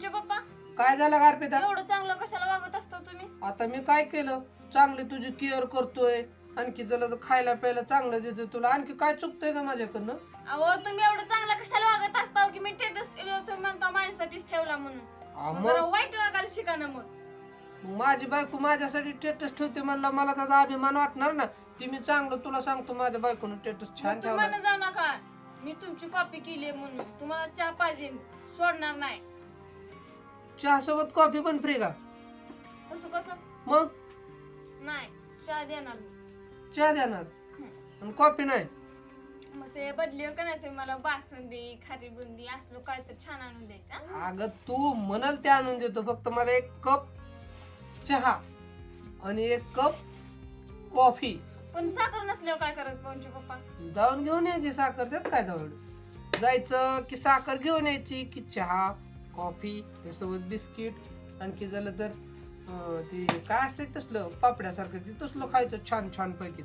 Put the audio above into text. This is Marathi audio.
पंच पप्पा? काय झालं गारपिता एवढं चांगलं कशाला वागत असता तुम्ही? आता मी काय केलं? चांगली तुझी केअर करतोय. आणखी जरा खायला प्यायला चांगलं देतोय तुला. आणखी काय चुकतंय का माझ्याकडनं? अहो तुम्ही एवढं चांगलं कशाला वागत असता की मी टेटस तुम्ही म्हणता माझ्यासाठीच ठेवला म्हणून? आ, मग मग? जरा वाईट वागायला शिका ना मग. मग माझी बायको माझ्यासाठी टेटस ठेवते म्हणलं मला त्याचा अभिमान वाटणार ना. ती मी चांगलं तुला सांगतो माझ्या बायकोनं टेटस छान मग ठेवला. तुम्हाला जाऊ नका. मी तुमची कॉपी केली म्हणून. तुम्हाला चहा पाहिजे. सोडणार नाही. चहा सोबत कॉफी पण फ्री का? तसं कसं? मग? नाही चहा देणार मी. चहा देणार? आणि कॉफी नाही? मग ते बदलीवर का नाही तुम्ही मला बासुंदी खारी बुंदी असलं काय तर छान आणून द्यायचं? अगं तू म्हणाल ते आणून देतो. फक्त मला एक कप चहा आणि एक कप कॉफी. पण साखर नसल्यावर काय करायचं पंच पप्पा? जाऊन घेऊन यायची साखर. त्यात काय जवळ जायचं की साखर घेऊन यायची की चहा? कॉफी त्यासोबत बिस्किट आणखी झालं तर ते ती काय असते तसलं पापड्यासारखं ते तसलं खायचं छान छान पैकी